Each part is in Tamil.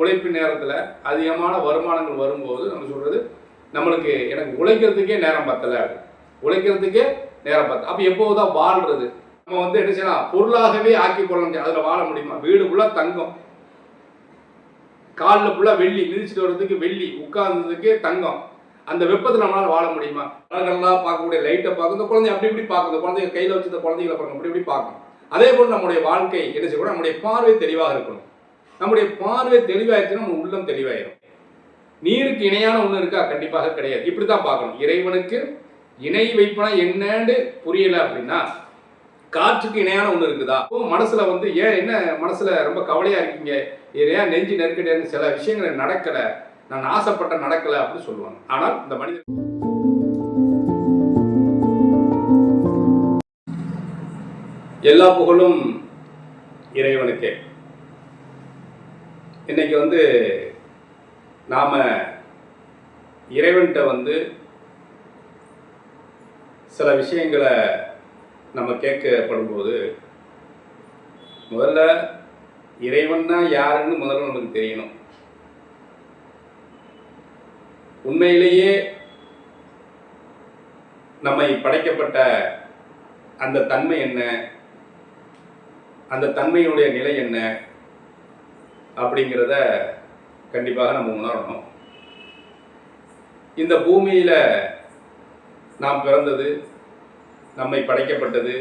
உழைப்பு நேரத்தில் அதிகமான வருமானங்கள் வரும்போது நம்ம சொல்கிறது நம்மளுக்கு எனக்கு உழைக்கிறதுக்கே நேரம் பத்தலை உழைக்கிறதுக்கே நேரம் பத்தல அப்போ எப்போதான் வாழ்றது? நம்ம வந்து என்ன செய்யலாம்? பொருளாகவே ஆக்கி கொள்ள முடியும் அதில் வாழ முடியுமா? வீடு ஃபுல்லாக தங்கம். காலில் ஃபுல்லாக வெள்ளி மிதிச்சுட்டு வர்றதுக்கு வெள்ளி உட்கார்ந்ததுக்கு தங்கம். அந்த வெப்பத்தில் நம்மளால் வாழ முடியுமா? நல்லா பார்க்கக்கூடிய லைட்டை பார்க்கும். இந்த குழந்தை அப்படி இப்படி பார்க்கும். இந்த குழந்தைங்க கையில் வச்சு இந்த குழந்தைங்களை பார்க்கணும் அப்படி இப்படி பார்க்கணும் அதே போல் நம்முடைய வாழ்க்கை என்ன செய்யணும் நம்முடைய பார்வை தெளிவாக இருக்கணும். நம்முடைய பார்வை தெளிவாயிருச்சுன்னா நம்ம உள்ளம் தெளிவாயிரும். நீருக்கு இணையான ஒன்று இருக்கா? கண்டிப்பாக கிடையாது. இப்படி தான் பார்க்கணும். இறைவனுக்கு இணை வைப்பனா என்னன்னு புரியல அப்படின்னா காற்றுக்கு இணையான ஒன்று இருக்குதா? அப்போ மனசுல வந்து ஏன் என்ன மனசுல ரொம்ப கவலையா இருக்கீங்க? ஏன் நெஞ்சு நெருக்கடியான்னு சில விஷயங்கள் நடக்கல. நான் ஆசைப்பட்ட நடக்கல அப்படின்னு சொல்லுவாங்க. ஆனால் இந்த மனிதன் எல்லா புகழும் இறைவனுக்கே. இன்னைக்கு வந்து நாம இறைவன்கிட்ட வந்து சில விஷயங்களை நம்ம கேட்கப்படும்போது முதல்ல இறைவன்னா யாருன்னு முதல்ல நமக்கு தெரியணும். உண்மையிலேயே நம்மை படைக்கப்பட்ட அந்த தன்மை என்ன? அந்த தன்மையினுடைய நிலை என்ன? அப்படிங்கிறத கண்டிப்பாக நம்ம உணரணும். இந்த பூமியில் நாம் பிறந்தது நம்மை படைக்கப்பட்டது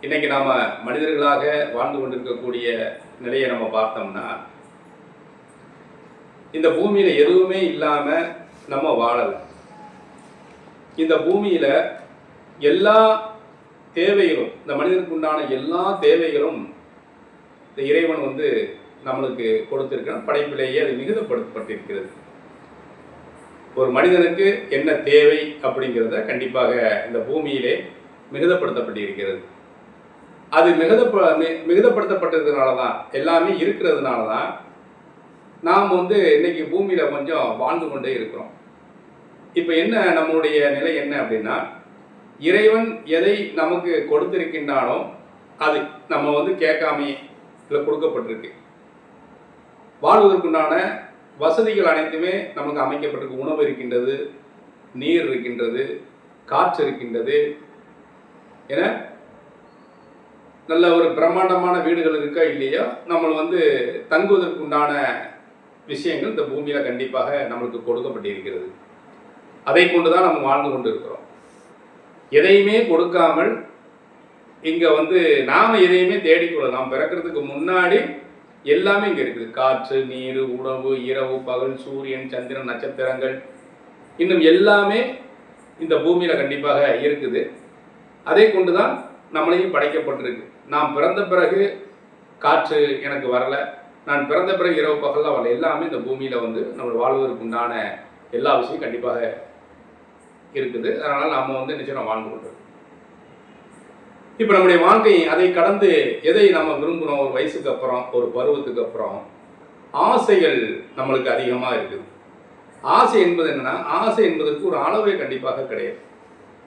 இன்னைக்கு நாம் மனிதர்களாக வாழ்ந்து கொண்டிருக்கக்கூடிய நிலையை நம்ம பார்த்தோம்னா இந்த பூமியில் எதுவுமே இல்லாமல் நம்ம வாழலை. இந்த பூமியில் எல்லா தேவைகளும் இந்த மனிதனுக்கு உண்டான எல்லா தேவைகளும் இந்த இறைவன் வந்து நம்மளுக்கு கொடுத்திருக்கிற படைப்பிலேயே அது மிகுதப்படுத்தப்பட்டிருக்கிறது ஒரு மனிதனுக்கு என்ன தேவை அப்படிங்கிறத கண்டிப்பாக இந்த பூமியிலே மிகுதப்படுத்தப்பட்டிருக்கிறது அது மிகுதப்ப மி- மிகுதப்படுத்தப்பட்டதுனால தான் எல்லாமே இருக்கிறதுனால தான் நாம் வந்து இன்னைக்கு பூமியில் கொஞ்சம் வாழ்ந்து கொண்டே இருக்கிறோம். இப்போ என்ன நம்மளுடைய நிலை என்ன அப்படின்னா இறைவன் எதை நமக்கு கொடுத்திருக்கின்றானோ அது நம்ம வந்து கேட்காமே இல்லை கொடுக்கப்பட்டிருக்கு. வாழ்வதற்குண்டான வசதிகள் அனைத்துமே நமக்கு அமைக்கப்பட்டிருக்கு. உணவு இருக்கின்றது நீர் இருக்கின்றது காற்று இருக்கின்றது. என நல்ல ஒரு பிரம்மாண்டமான வீடுகள் இருக்கா இல்லையோ? நம்ம வந்து தங்குவதற்குண்டான விஷயங்கள் இந்த பூமியில் கண்டிப்பாக நம்மளுக்கு கொடுக்கப்பட்டிருக்கிறது. அதை கொண்டு தான் நம்ம வாழ்ந்து கொண்டு இருக்கிறோம் எதையுமே கொடுக்காமல் இங்கே வந்து நாம் எதையுமே தேடிக்கொள்ள நாம் பிறக்கிறதுக்கு முன்னாடி எல்லாமே இங்கே இருக்குது. காற்று நீர் உணவு இரவு பகல் சூரியன் சந்திரன் நட்சத்திரங்கள். இன்னும் எல்லாமே இந்த பூமியில் கண்டிப்பாக இருக்குது. அதை கொண்டு தான் நம்மளையும் படைக்கப்பட்டிருக்கு. நான் பிறந்த பிறகு காற்று எனக்கு வரலை. நான் பிறந்த பிறகு இரவு பகல்லாம் வரல. எல்லாமே இந்த பூமியில் வந்து நம்ம வாழ்வதற்கு உண்டான எல்லா விஷயம் கண்டிப்பாக இருக்குது. அதனால் நாம் வந்து நிச்சயம் வாழ்ந்து கொண்டிருக்கோம். இப்போ நம்முடைய வாழ்க்கை அதை கடந்து எதை நம்ம விரும்புகிறோம் ஒரு வயசுக்கு அப்புறம் ஒரு பருவத்துக்கு அப்புறம் ஆசைகள் நம்மளுக்கு அதிகமாக இருக்குது. ஆசை என்பது என்னன்னா ஆசை என்பதற்கு ஒரு அளவே கண்டிப்பாக கிடையாது.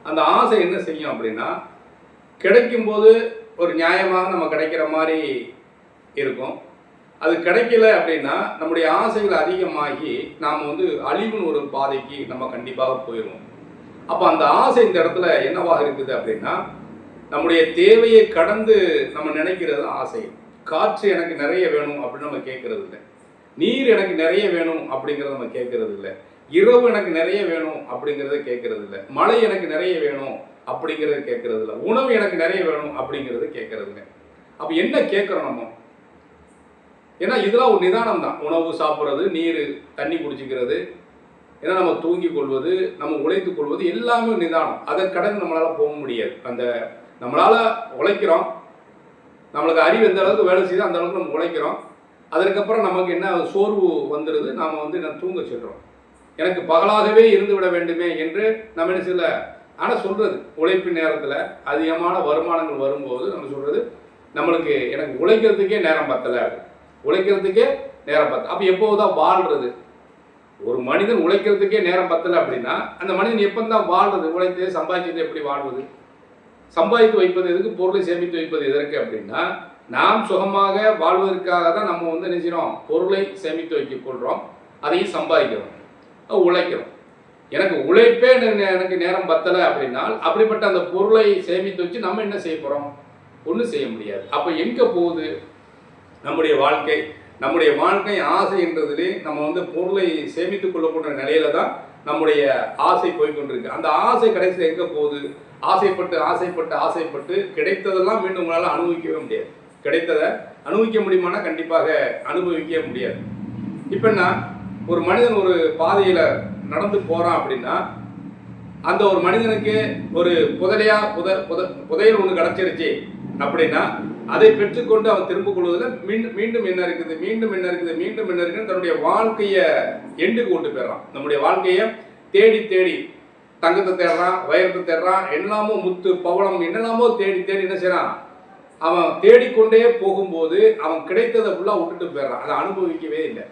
அந்த ஆசை என்ன செய்யும் அப்படின்னா கிடைக்கும்போது ஒரு நியாயமாக நம்ம கிடைக்கிற மாதிரி இருக்கும். அது கிடைக்கல அப்படின்னா நம்முடைய ஆசைகள் அதிகமாகி நாம் வந்து அழிவுன்னு ஒரு பாதைக்கு நம்ம கண்டிப்பாக போயிடுவோம். அப்போ அந்த ஆசை இந்த இடத்துல என்னவாக இருக்குது அப்படின்னா நம்முடைய தேவையை கடந்து நம்ம நினைக்கிறது ஆசை. காற்று எனக்கு நிறைய வேணும் அப்படின்னு நம்ம கேட்கறது இல்லை. நீர் எனக்கு நிறைய வேணும் அப்படிங்கிறத நம்ம கேட்கறது இல்லை. இரவு எனக்கு நிறைய வேணும் அப்படிங்கிறத கேட்கறது இல்லை. மழை எனக்கு நிறைய வேணும் அப்படிங்கிறத கேட்கறது இல்லை. உணவு எனக்கு நிறைய வேணும் அப்படிங்கிறத கேட்கறது இல்லை. அப்போ என்ன கேட்குறோம் நம்ம? ஏன்னா இதெல்லாம் ஒரு நிதானம் தான். உணவு சாப்பிட்றது நீர் தண்ணி குடிச்சிக்கிறது ஏன்னா நம்ம தூங்கி கொள்வது நம்ம உழைத்து கொள்வது எல்லாமே நிதானம். அதை கடந்து நம்மளால போக முடியாது. அந்த நம்மளால் உழைக்கிறோம். நம்மளுக்கு அறிவு எந்த அளவுக்கு வேலை செய்யுதோ அந்த அளவுக்கு நம்ம உழைக்கிறோம். அதற்கப்புறம் நமக்கு என்ன சோர்வு வந்துடுது நாம் வந்து நான் தூங்க செல்கிறோம் எனக்கு பகலாகவே இருந்து விட வேண்டுமே என்று நம்ம என்ன சில ஆனால் சொல்கிறது உழைப்பு நேரத்தில் அதிகமான வருமானங்கள் வரும்போது நம்ம சொல்கிறது நம்மளுக்கு எனக்கு உழைக்கிறதுக்கே நேரம் பத்தலை உழைக்கிறதுக்கே நேரம் பத்தல அப்போ எப்போதான் வாழ்றது? ஒரு மனிதன் உழைக்கிறதுக்கே நேரம் பத்தலை அப்படின்னா அந்த மனிதன் எப்போ தான் வாழ்றது உழைத்து சம்பாதிச்சது எப்படி வாழ்வது? சம்பாதித்து வைப்பது எதுக்கு? பொருளை சேமித்து வைப்பது எதற்கு அப்படின்னா நாம் சுகமாக வாழ்வதற்காக தான் நம்ம வந்து என்ன பொருளை சேமித்து வைக்க கொள்கிறோம் அதையும் சம்பாதிக்கிறோம். உழைக்கிறோம். எனக்கு உழைப்பே எனக்கு எனக்கு நேரம் பத்தலை அப்படின்னால் அப்படிப்பட்ட அந்த பொருளை சேமித்து வச்சு நம்ம என்ன செய்ய போகிறோம் ஒன்றும் செய்ய முடியாது. அப்போ எங்கே போகுது? நம்முடைய வாழ்க்கை நம்முடைய வாழ்க்கை ஆசை என்றதிலே நம்ம வந்து பொருளை சேமித்து கொள்ளக்கூடிய நிலையில தான் நம்முடைய ஆசை போய்க்கொண்டிருக்கு அந்த ஆசை கடைசியில் எங்கே போகுது? ஆசைப்பட்டு ஆசைப்பட்டு ஆசைப்பட்டு கிடைத்ததெல்லாம் மீண்டும் உங்களால் அனுபவிக்கவே முடியாது. கிடைத்ததை அனுபவிக்க முடியுமானா கண்டிப்பாக அனுபவிக்கவே முடியாது. இப்போ என்ன ஒரு மனிதன் ஒரு பாதையில் நடந்து போகிறான் அப்படின்னா அந்த ஒரு மனிதனுக்கு ஒரு புதலையாக புத புத புதையல் ஒன்று கிடச்சிருச்சு அப்படின்னா அதை பெற்றுக்கொண்டு அவன் திரும்ப கொள்வதில் மீண்டும் மீண்டும் என்ன இருக்குது மீண்டும் என்ன இருக்குது மீண்டும் என்ன இருக்குன்னு தன்னுடைய வாழ்க்கையை எண்டுக்கு கொண்டு போயிடறான். நம்முடைய வாழ்க்கையை தேடி தேடி தங்கத்தை தேடுறான் வைரத்தை தேடுறான் எல்லாமோ முத்து பவளம் என்னெல்லாமோ தேடி தேடி என்ன செய்யறான் அவன் தேடிக்கொண்டே போகும்போது அவன் கிடைத்ததை ஃபுல்லாக விட்டுட்டு போயிடுறான். அதை அனுபவிக்கவே இல்லை.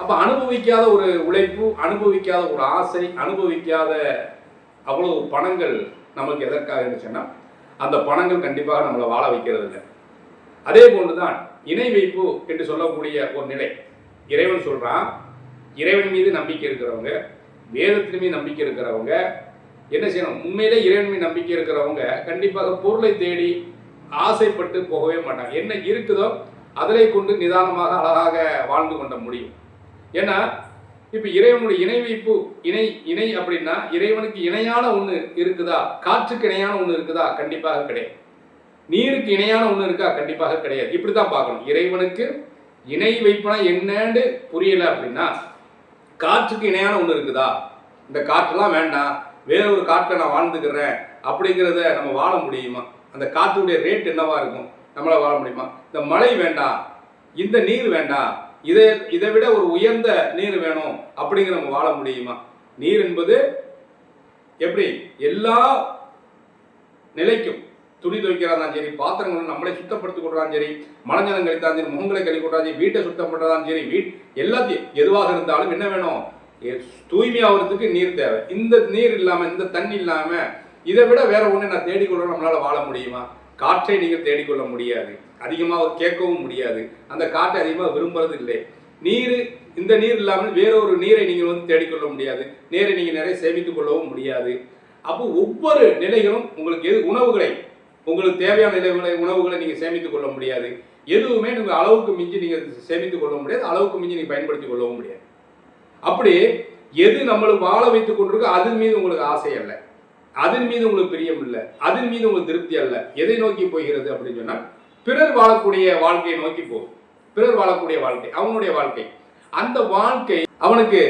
அப்போ அனுபவிக்காத ஒரு உழைப்பு அனுபவிக்காத ஒரு ஆசை அனுபவிக்காத அவ்வளவு பணங்கள் நமக்கு எதற்காக இருந்துச்சுன்னா அந்த பணங்கள் கண்டிப்பாக நம்மளை வாழ வைக்கிறது இல்லை. அதே போன்றுதான் இணை வைப்பு என்று சொல்லக்கூடிய ஒரு நிலை. இறைவன் சொல்கிறான் இறைவன் மீது நம்பிக்கை இருக்கிறவங்க வேதத்திலுமே நம்பிக்கை இருக்கிறவங்க என்ன செய்யணும்? உண்மையிலே இறைவன்மை நம்பிக்கை இருக்கிறவங்க கண்டிப்பாக பொருளை தேடி ஆசைப்பட்டு போகவே மாட்டாங்க. என்ன இருக்குதோ அதிலே கொண்டு நிதானமாக அழகாக வாழ்ந்து கொண்ட முடியும். ஏன்னா இப்போ இறைவனுடைய இணை வைப்பு இணை இணை அப்படின்னா இறைவனுக்கு இணையான ஒன்று இருக்குதா? காற்றுக்கு இணையான ஒன்று இருக்குதா? கண்டிப்பாக கிடையாது. நீருக்கு இணையான ஒன்று இருக்கா? கண்டிப்பாக கிடையாது. இப்படி தான் பார்க்கணும். இறைவனுக்கு இணை வைப்புனா என்னன்னு புரியலை அப்படின்னா காற்றுக்கு இணையான ஒன்று இருக்குதா? இந்த காற்றுலாம் வேண்டாம். வேற ஒரு காற்றில் நான் வாழ்ந்துக்கிறேன். அப்படிங்கிறத நம்ம வாழ முடியுமா? அந்த காற்றுடைய ரேட் என்னவா இருக்கும்? நம்மளால் வாழ முடியுமா? இந்த மழை வேண்டாம். இந்த நீர் வேண்டாம். இதை இதை விட ஒரு உயர்ந்த நீர் வேணும் அப்படிங்கிற நம்ம வாழ முடியுமா? நீர் என்பது எப்படி? எல்லா நிலைக்கும் துணி துவைக்கிறதா சரி பாத்திரங்களும் நம்மளே சுத்தப்படுத்திக் கொள்றாலும் சரி மலஞ்சலம் கழித்தாலும் சரி முகங்களை கழி கொண்டாலும் சரி வீட்டை சுத்தம் பண்ணுறதாலும் சரி வீட் எல்லாத்தையும் எதுவாக இருந்தாலும் என்ன வேணும்? தூய்மையாகிறதுக்கு நீர் தேவை. இந்த நீர் இல்லாம இந்த தண்ணி இல்லாம இதை விட வேற ஒண்ணு நான் தேடிக்கொள்ள நம்மளால வாழ முடியுமா? காற்றை நீங்கள் தேடிக்கொள்ள முடியாது. அதிகமாக கேட்கவும் முடியாது. அந்த காற்றை அதிகமாக விரும்புறது இல்லை. நீர் இந்த நீர் இல்லாமல் வேறொரு நீரை நீங்கள் வந்து தேடிக்கொள்ள முடியாது. நீரை நீங்கள் நிறைய சேமித்துக் கொள்ளவும் முடியாது. அப்போ ஒவ்வொரு நிலைகளும் உங்களுக்கு எது உணவுகளை உங்களுக்கு தேவையான நிலைகளை உணவுகளை நீங்கள் சேமித்துக் கொள்ள முடியாது. எதுவுமே நீங்கள் அளவுக்கு மிஞ்சி நீங்கள் சேமித்துக் கொள்ள முடியாது. அளவுக்கு மிஞ்சி நீங்கள் பயன்படுத்திக் கொள்ளவும் முடியாது. அப்படி எது நம்மளுக்கு வாழ வைத்துக் கொண்டிருக்கோ அதன் மீது உங்களுக்கு ஆசை அல்ல. அதன் மீது உங்களுக்கு பிரியம் இல்லை. அதன் மீது உங்களுக்கு திருப்தி அல்ல. எதை நோக்கி போகிறது அப்படின்னு சொன்னால் பிறர் வாழக்கூடிய வாழ்க்கையை நோக்கி போகும். பிறர் வாழக்கூடிய வாழ்க்கை அவனுடைய வாழ்க்கை. அந்த வாழ்க்கை அவனுக்கு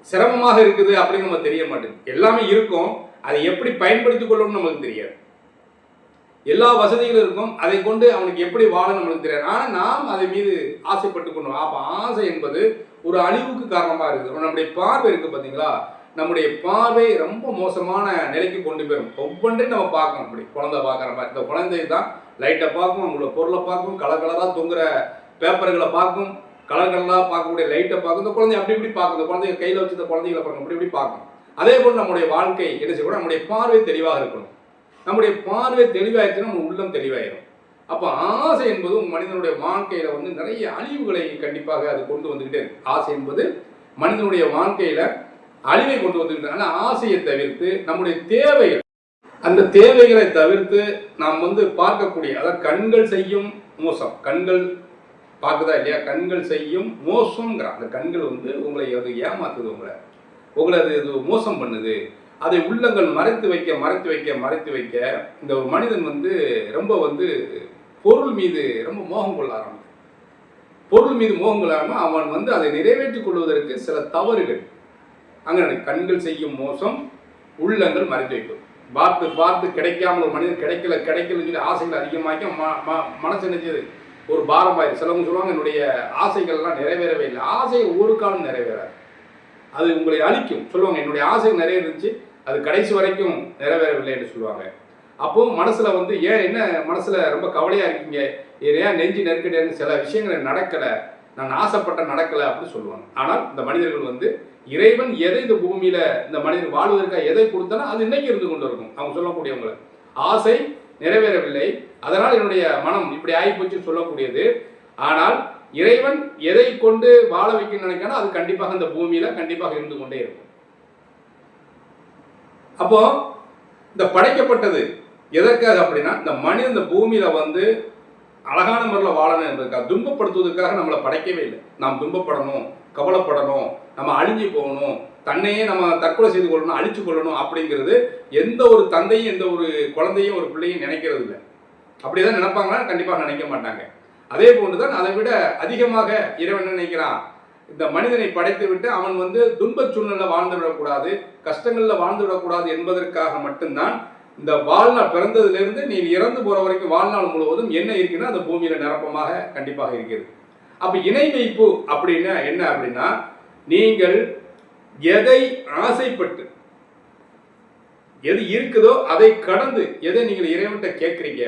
சிரமமாக இருக்குது அப்படின்னு நம்ம தெரிய மாட்டேங்குது. எல்லாமே இருக்கும். அதை எப்படி பயன்படுத்திக் கொள்ளணும்னு நமக்கு தெரியாது. எல்லா வசதிகளும் இருக்கும். அதை கொண்டு அவனுக்கு எப்படி வாழணும் நம்மளுக்கு தெரியாது. ஆனால் நாம் அதை மீது ஆசைப்பட்டு கொண்டோம். அப்போ ஆசை என்பது ஒரு அழிவுக்கு காரணமாக இருக்குது. நம்முடைய பார்வை இருக்குது பார்த்தீங்களா நம்முடைய பார்வை ரொம்ப மோசமான நிலைக்கு கொண்டு போயிடும் ஒவ்வொன்றையும் நம்ம பார்க்கணும். அப்படி குழந்தை பார்க்குற மாதிரி. இந்த குழந்தை தான் லைட்டை பார்க்கும் அவங்களோட பொருளை பார்க்கும் கலர் கலராக தொங்குற பேப்பர்களை பார்க்கும் கலர் கலராக பார்க்கக்கூடிய லைட்டை பார்க்கும். இந்த குழந்தை அப்படி இப்படி பார்க்கும். இந்த குழந்தைங்க கையில் வச்சு இந்த குழந்தைகளை பார்க்கணும். அப்படி இப்படி பார்க்கும் அதே போல் நம்முடைய வாழ்க்கை என்ன கூட நம்முடைய பார்வை தெளிவாக இருக்கணும். நம்முடைய பார்வை தெளிவாயிருச்சுன்னா நம்ம உள்ளம் தெளிவாயிரும். அப்போ ஆசை என்பது மனிதனுடைய வாழ்க்கையில வந்து நிறைய அழிவுகளை கண்டிப்பாக அது கொண்டு வந்துகிட்டே இருக்கு. ஆசை என்பது மனிதனுடைய வாழ்க்கையில அழிவை கொண்டு வந்துகிட்டு ஆனால் ஆசையை தவிர்த்து நம்முடைய தேவைகள் அந்த தேவைகளை தவிர்த்து நாம் வந்து பார்க்கக்கூடிய அதாவது கண்கள் செய்யும் மோசம். கண்கள் பார்க்குதா இல்லையா? கண்கள் செய்யும் மோசங்கிற அந்த கண்கள் வந்து உங்களை அது ஏமாத்துது உங்களை. உங்களை அது இது மோசம் பண்ணுது. அதை உள்ளங்கள் மறைத்து வைக்க மறைத்து வைக்க மறைத்து வைக்க இந்த ஒரு மனிதன் வந்து ரொம்ப வந்து பொருள் மீது ரொம்ப மோகம் கொள்ள ஆரம்பிக்கும் பொருள் மீது மோகம் கொள்ளாமல் அவன் வந்து அதை நிறைவேற்றிக் கொள்வதற்கு சில தவறுகள். அங்கே கண்கள் செய்யும் மோசம் உள்ளங்கள் மறைத்து வைக்கும். பார்த்து பார்த்து கிடைக்காம ஒரு மனிதன் கிடைக்கல கிடைக்கலன்னு சொல்லி ஆசைகள் அதிகமாக்கி ம- ம- மனசு நினைச்சது. ஒரு பாரமாயிரு சிலவங்க சொல்லுவாங்க என்னுடைய ஆசைகள்லாம் நிறைவேறவே இல்லை. ஆசை ஒரு காலம் நிறைவேறாது. அது உங்களை அழிக்கும். சொல்லுவாங்க என்னுடைய ஆசைகள் நிறைய இருந்துச்சு அது கடைசி வரைக்கும் நிறைவேறவில்லை என்று சொல்லுவாங்க. அப்போ மனசுல வந்து ஏன் என்ன மனசுல ரொம்ப கவலையா இருக்கீங்க? ஏன் நெஞ்சு நெருக்கடியான சில விஷயங்கள் நடக்கல. நான் ஆசைப்பட்ட நடக்கல அப்படின்னு சொல்லுவாங்க. ஆனால் இந்த மனிதர்கள் வந்து இறைவன் எதை இந்த பூமியில இந்த மனிதன் வாழ்வதற்காக எதை கொடுத்தானோ அது இன்னைக்கு இருந்து கொண்டு இருக்கும் அவங்க சொல்லக்கூடியவங்களை. ஆசை நிறைவேறவில்லை. அதனால் என்னுடைய மனம் இப்படி ஆகிப்போச்சு சொல்லக்கூடியது. ஆனால் இறைவன் எதை கொண்டு வாழ வைக்கணும்னு நினைக்கிறானோ அது கண்டிப்பாக இந்த பூமியில கண்டிப்பாக இருந்து கொண்டே இருக்கும். அப்போ இந்த படைக்கப்பட்டது எதற்காக அப்படின்னா இந்த மனிதன் இந்த பூமியில வந்து அழகான முறையில் வாழணும் என்பதற்காக துன்பப்படுத்துவதற்காக நம்மளை படைக்கவே இல்லை. நாம் துன்பப்படணும் கவலைப்படணும் நம்ம அழிஞ்சு போகணும் தன்னையே நம்ம தற்கொலை செய்து கொள்ளணும் அழிச்சு கொள்ளணும் அப்படிங்கிறது எந்த ஒரு தந்தையும் எந்த ஒரு குழந்தையும் ஒரு பிள்ளையும் நினைக்கிறது இல்லை. அப்படிதான் நினைப்பாங்களா? கண்டிப்பாக நினைக்க மாட்டாங்க. அதே போன்றுதான் அதை விட அதிகமாக இறைவன் நினைக்கிறான்? இந்த மனிதனை படைத்து விட்டு அவன் வந்து துன்பச் சூழ்நிலை வாழ்ந்து விடக்கூடாது கஷ்டங்களில் வாழ்ந்து விடக்கூடாது என்பதற்காக மட்டும்தான் இந்த வாழ்நாள் பிறந்ததுலேருந்து நீ இறந்து போகிற வரைக்கும் வாழ்நாள் முழுவதும் என்ன இருக்குன்னா அந்த பூமியில் நிரப்பமாக கண்டிப்பாக இருக்கிறது. அப்போ இணை வைப்பு அப்படின்னா என்ன அப்படின்னா நீங்கள் எதை ஆசைப்பட்டு எது இருக்குதோ அதை கடந்து எதை நீங்கள் இறைவன்கிட்ட கேட்குறீங்க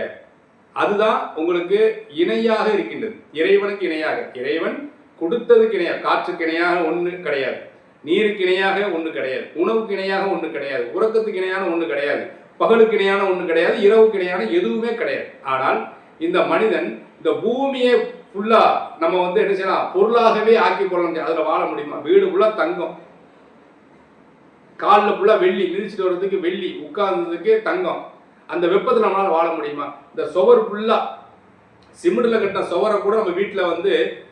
அதுதான் உங்களுக்கு இணையாக இருக்கின்றது. இறைவனுக்கு இணையாக. இறைவன் கொடுத்தது கிடையாது. காற்றுக்கு இணையாக ஒன்று கிடையாது. நீருக்கு இணையாக ஒன்று கிடையாது. உணவுக்கு இணையாக ஒன்று கிடையாது. உறக்கத்துக்கு இணையான ஒன்று கிடையாது. பகலுக்கு இணையான ஒன்று கிடையாது. இரவுக்கு இணையான எதுவுமே கிடையாது. ஆனால் இந்த மனிதன் இந்த பூமியை ஃபுல்லா நம்ம வந்து என்ன செய்யலாம்? பொருளாகவே ஆக்கி கொள்ள முடியும் அதில் வாழ முடியுமா? வீடு ஃபுல்லாக தங்கம். காலில் ஃபுல்லாக வெள்ளி மிதிச்சுட்டு வர்றதுக்கு வெள்ளி உட்கார்ந்ததுக்கு தங்கம். அந்த வெப்பத்தில் நம்மளால் வாழ முடியுமா? இந்த சுவர் ஃபுல்லாக சிமெண்ட்டில் கட்டின சுவரை கூட நம்ம வீட்டில் வந்து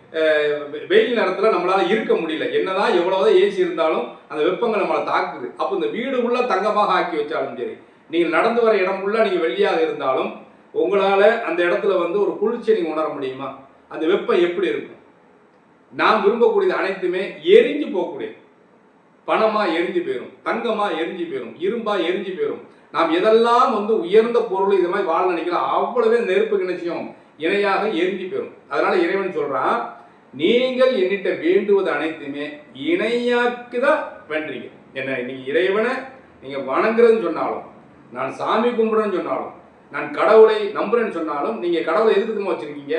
வெயில் நேரத்தில் நம்மளால் இருக்க முடியல. என்னதான் எவ்வளவுதான் ஏசி இருந்தாலும் அந்த வெப்பங்கள் நம்மளை தாக்குது. அப்போ இந்த வீடு உள்ள தங்கமாக ஆக்கி வச்சாலும் சரி நீங்கள் நடந்து வர இடம் உள்ள நீங்கள் வெளியாக இருந்தாலும் உங்களால் அந்த இடத்துல வந்து ஒரு குளிர்ச்சியை நீங்கள் உணர முடியுமா? அந்த வெப்பம் எப்படி இருக்கும்? நாம் விரும்பக்கூடியது அனைத்துமே எரிஞ்சு போகக்கூடிய பணமாக எரிஞ்சு போயிடும் தங்கமாக எரிஞ்சு போயிடும் இரும்பாக எரிஞ்சு போயிடும் நாம் எதெல்லாம் வந்து உயர்ந்த பொருள் இது மாதிரி வாழ நினைக்கிறோம் அவ்வளவே நெருப்பு கிணச்சியும் இணையாக எரிஞ்சு பெறும். அதனால இறைவன் சொல்றான் நீங்கள் என்னிட்ட வேண்டுவது அனைத்துமே இணையாக்கு தான் வேண்டுறீங்க என்ன நீங்க இறைவனை நீங்க வணங்குறதுன்னு சொன்னாலும் நான் சாமி கும்பிடுறேன்னு சொன்னாலும் நான் கடவுளை நம்புறேன்னு சொன்னாலும் நீங்க கடவுளை எதுக்குமா வச்சிருக்கீங்க?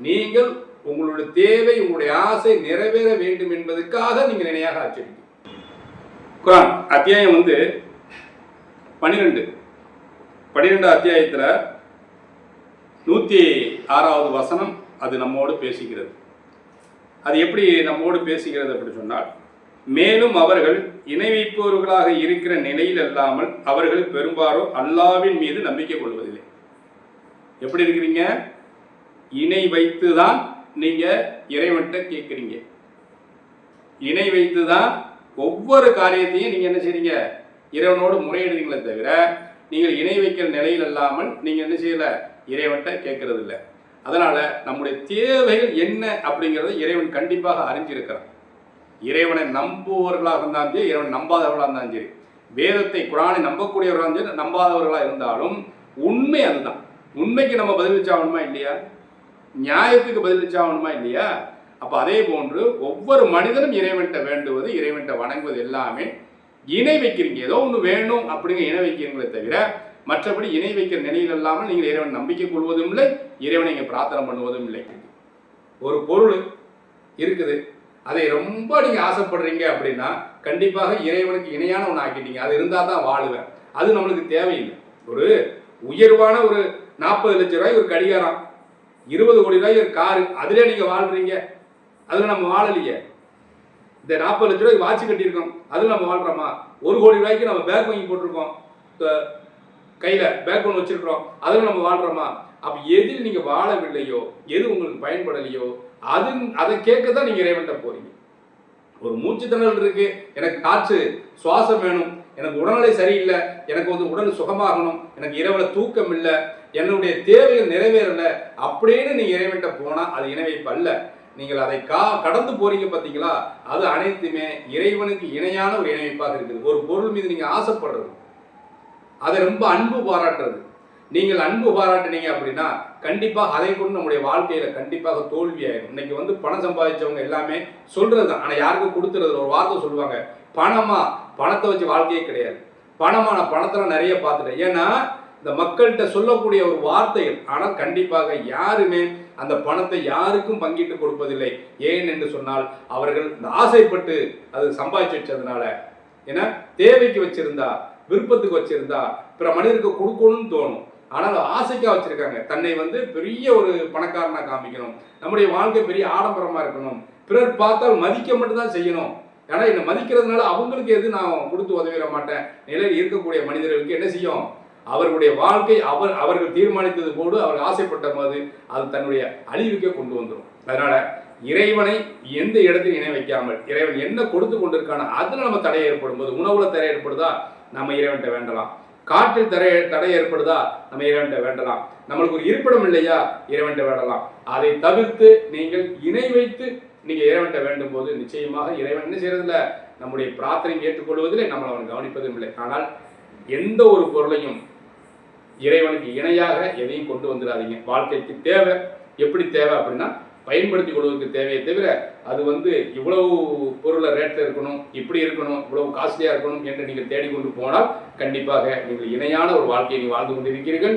நீங்கள் உங்களுடைய தேவை உங்களுடைய ஆசை நிறைவேற வேண்டும் என்பதற்காக நீங்கள் நினையாக ஆச்சரிக்கீங்க குரான் அத்தியாயம் வந்து பன்னிரெண்டு பன்னிரெண்டு அத்தியாயத்தில் நூற்றி ஆறாவது வசனம் அது நம்மோடு பேசுகிறது. அது எப்படி நம்மோடு பேசுகிறது அப்படி சொன்னால் மேலும் அவர்கள் இணை வைப்பவர்களாக இருக்கிற நிலையில் அல்லாமல் அவர்கள் பெரும்பாலும் அல்லாவின் மீது நம்பிக்கை கொள்வதில்லை. எப்படி இருக்கிறீங்க? இணை வைத்து தான் நீங்கள் இறைவன்கிட்ட கேட்குறீங்க. இணை வைத்து தான் ஒவ்வொரு காரியத்தையும் நீங்கள் என்ன செய்றீங்க? இறைவனோடு முறையிடுறீங்களே தவிர நீங்கள் இணை வைக்கிற நிலையில் அல்லாமல் நீங்கள் என்ன செய்யலை? இறைவன்கிட்ட கேட்கறது இல்லை அதனால நம்முடைய தேவைகள் என்ன அப்படிங்கிறத இறைவன் கண்டிப்பாக அறிஞ்சிருக்கிறான். இறைவனை நம்புவர்களாக இருந்தாலும் சரி இறைவன் நம்பாதவர்களாக இருந்தாலும் சரி. வேதத்தை குரானை நம்பக்கூடியவர்களாக இருந்தாலும் சரி நம்பாதவர்களாக இருந்தாலும் உண்மை அதுதான். உண்மைக்கு நம்ம பதிலளிச்சாகணுமா இல்லையா? நியாயத்துக்கு பதிலளிச்சாகணுமா இல்லையா? அப்போ அதே போன்று ஒவ்வொரு மனிதனும் இறைவன்கிட்ட வேண்டுவது இறைவன்கிட்ட வணங்குவது எல்லாமே இணை வைக்கிறீங்க. ஏதோ ஒன்று வேணும் அப்படிங்கிற இணை வைக்கிறீங்களே தவிர மற்றபடி இணை வைக்கிற நிலையில் இல்லாமல் நீங்கள் இறைவன் நம்பிக்கை கொள்வதும் இல்லை இறைவனை இங்கே பிரார்த்தனை பண்ணுவதும் இல்லை. ஒரு பொருள் இருக்குது அதை ரொம்ப நீங்கள் ஆசைப்படுறீங்க அப்படின்னா கண்டிப்பாக இறைவனுக்கு இணையான ஒன்று ஆக்கிட்டீங்க. அது இருந்தால் தான் வாழுவேன். அது நம்மளுக்கு தேவையில்லை. ஒரு உயர்வான ஒரு நாற்பது லட்ச ரூபாய் ஒரு கடிகாரம் இருபது கோடி ரூபாய் ஒரு காரு அதிலே நீங்கள் வாழ்றீங்க. அதில் நம்ம வாழலையே. இந்த நாற்பது லட்ச ரூபாய்க்கு வாட்ச் கட்டியிருக்கோம். அதில் நம்ம வாழ்கிறோமா ஒரு கோடி ரூபாய்க்கு நம்ம பேக் வாங்கி போட்டிருக்கோம். கையில் பேக் ஒன்று வச்சிருக்கிறோம். அதில் நம்ம வாழ்கிறோமா அப்போ எதில் நீங்கள் வாழவில்லையோ எது உங்களுக்கு பயன்படலையோ அது அதை கேட்க தான் நீங்கள் இறைவன்ட்ட போகிறீங்க ஒரு மூச்சு திணறல் இருக்கு. எனக்கு காற்று சுவாசம் வேணும். எனக்கு உடல்நிலை சரியில்லை. எனக்கு வந்து உடல் சுகமாகணும். எனக்கு இரவுல தூக்கம் இல்லை. என்னுடைய தேவைகள் நிறைவேறல. அப்படின்னு நீங்க இறைவன்ட்ட போனா அது இணைவைப்பு அல்ல. நீங்கள் அதை கா கடந்து போறீங்க பார்த்தீங்களா அது அனைத்துமே இறைவனுக்கு இணையான ஒரு இணைப்பாக இருக்குது. ஒரு பொருள் மீது நீங்க ஆசைப்படுறது. அதை ரொம்ப அன்பு பாராட்டுறது. நீங்கள் அன்பு பாராட்டினீங்க அப்படின்னா கண்டிப்பாக அதை கொண்டு நம்முடைய வாழ்க்கையில் கண்டிப்பாக தோல்வி ஆயிடும் இன்னைக்கு வந்து பணம் சம்பாதிச்சவங்க எல்லாமே சொல்கிறது தான் ஆனால் யாருக்கும் கொடுத்துறது? ஒரு வார்த்தை சொல்லுவாங்க. பணமா? பணத்தை வச்சு வாழ்க்கையே கிடையாது. பணமா? நான் பணத்தெல்லாம் நிறைய பார்த்துட்டேன். ஏன்னா இந்த மக்கள்கிட்ட சொல்லக்கூடிய ஒரு வார்த்தைகள் ஆனால் கண்டிப்பாக யாருமே அந்த பணத்தை யாருக்கும் பங்கிட்டு கொடுப்பதில்லை. ஏன் என்று சொன்னால் அவர்கள் இந்த ஆசைப்பட்டு அது சம்பாதிச்சு வச்சதுனால. ஏன்னா தேவைக்கு வச்சிருந்தா விருப்பத்துக்கு வச்சிருந்தா பிற மனிதருக்கு கொடுக்கணும்னு தோணும். ஆனால் ஆசைக்காக வச்சிருக்காங்க. தன்னை வந்து பெரிய ஒரு பணக்காரனாக காமிக்கணும். நம்முடைய வாழ்க்கை பெரிய ஆடம்பரமாக இருக்கணும். பிறர் பார்த்தால் மதிக்க மட்டும்தான் செய்யணும். ஏன்னா என்னை மதிக்கிறதுனால அவங்களுக்கு எது நான் கொடுத்து உதவிட மாட்டேன். நிலையில் இருக்கக்கூடிய மனிதர்களுக்கு என்ன செய்யும்? அவர்களுடைய வாழ்க்கை அவர் அவர்கள் தீர்மானித்தது போடு அவர்கள் ஆசைப்பட்ட போது அது தன்னுடைய அழிவுக்கே கொண்டு வந்துடும் அதனால இறைவனை எந்த இடத்தில் இணை வைக்காமல் இறைவன் என்ன கொடுத்து கொண்டிருக்கான அதில் நம்ம தடை ஏற்படும் போது உணவுல தடை ஏற்படுதா? நம்ம இறைவன்கிட்ட வேண்டலாம். காற்றில் தடை தடை ஏற்படுதா? நம்ம இறைவன்கிட்ட வேண்டலாம். நம்மளுக்கு ஒரு இருப்பிடம் இல்லையா? இறைவன்கிட்ட வேண்டலாம். அதை தவிர்த்து நீங்கள் இணை வைத்து நீங்கள் இறைவன்கிட்ட வேண்டும் போது நிச்சயமாக இறைவன் என்ன செய்யறதில்ல நம்முடைய பிரார்த்தனை ஏற்றுக்கொள்வதிலே நம்மளை அவன் கவனிப்பதும் இல்லை. ஆனால் எந்த ஒரு பொருளையும் இறைவனுக்கு இணையாக எதையும் கொண்டு வந்துடாதீங்க. வாழ்க்கைக்கு தேவை. எப்படி தேவை அப்படின்னா பயன்படுத்திக் கொள்வதற்கு தேவையை தவிர அது வந்து இவ்வளவு பொருளை ரேட்டில் இருக்கணும் இப்படி இருக்கணும் இவ்வளவு காஸ்ட்லியாக இருக்கணும் என்று நீங்கள் தேடிக்கொண்டு போனால் கண்டிப்பாக நீங்கள் இணையான ஒரு வாழ்க்கையை நீங்கள் வாழ்ந்து கொண்டிருக்கிறீர்கள்.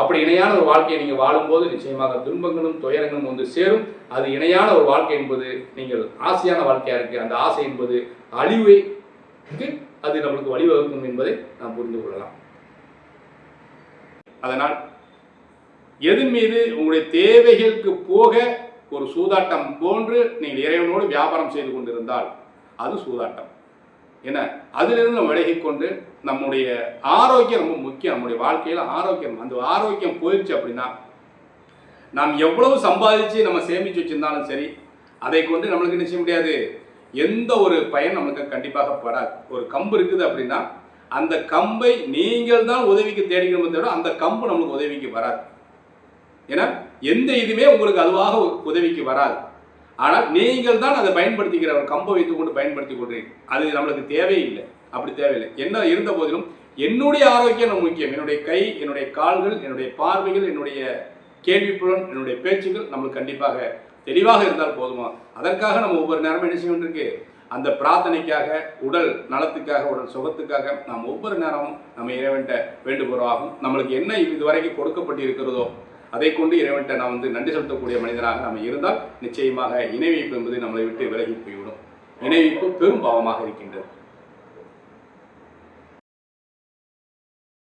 அப்படி இணையான ஒரு வாழ்க்கையை நீங்கள் வாழும்போது நிச்சயமாக துன்பங்களும் துயரங்களும் வந்து சேரும். அது இணையான ஒரு வாழ்க்கை என்பது நீங்கள் ஆசையான வாழ்க்கையாக இருக்கு. அந்த ஆசை என்பது அழிவை அது நம்மளுக்கு வழிவகுக்கும் என்பதை நாம் புரிந்து கொள்ளலாம். அதனால் எதன் மீது உங்களுடைய தேவைகளுக்கு போக ஒரு சூதாட்டம் போன்று நீங்கள் இறைவனோடு வியாபாரம் செய்து கொண்டிருந்தால் அது சூதாட்டம். என்ன? அதிலிருந்து நம்ம விலகிக் கொண்டு நம்முடைய ஆரோக்கியம் ரொம்ப முக்கியம். நம்முடைய வாழ்க்கையில் ஆரோக்கியம் அந்த ஆரோக்கியம் போயிடுச்சு அப்படின்னா நாம் எவ்வளவு சம்பாதிச்சு நம்ம சேமிச்சு வச்சிருந்தாலும் சரி அதை கொண்டு நம்மளுக்கு என்ன செய்ய முடியாது? எந்த ஒரு பயன் நம்மளுக்கு கண்டிப்பாக படாது. ஒரு கம்பு இருக்குது அப்படின்னா அந்த கம்பை நீங்கள் தான் உதவிக்கு தேடிக்கணும் தவிர அந்த கம்பு நம்மளுக்கு உதவிக்கு வராது. ஏன்னா எந்த இதுவுமே உங்களுக்கு அதுவாக உதவிக்கு வராது. ஆனால் நீங்கள் தான் அதை பயன்படுத்திக்கிற ஒரு கம்பை வைத்துக்கொண்டு பயன்படுத்தி கொள்றீங்க அது நம்மளுக்கு தேவையில்லை. அப்படி தேவையில்லை. என்ன இருந்த போதிலும் என்னுடைய ஆரோக்கியம் நம்ம முக்கியம். என்னுடைய கை என்னுடைய கால்கள் என்னுடைய பார்வைகள் என்னுடைய கேள்விப்புலன் என்னுடைய பேச்சுகள் நம்மளுக்கு கண்டிப்பாக தெளிவாக இருந்தால் போதுமா? அதற்காக நம்ம ஒவ்வொரு நேரமும் என்ன செய்ய வேண்டியிருக்கு? அந்த பிரார்த்தனைக்காக உடல் நலத்துக்காக உடல் சுகத்துக்காக நாம் ஒவ்வொரு நேரமும் நம்ம இறைவன்கிட்ட வேண்டுபோறாகும் நம்மளுக்கு என்ன இதுவரைக்கும் கொடுக்கப்பட்டு இருக்கிறதோ அதை கொண்டு இறைவன்கிட்ட நாம் வந்து நன்றி செலுத்தக்கூடிய மனிதனாக நாம் இருந்தால் நிச்சயமாக இணைவைப்பு என்பது நம்மளை விட்டு விலகி போய்விடும். இணைவைப்பு பெரும் பாவமாக இருக்கின்றது.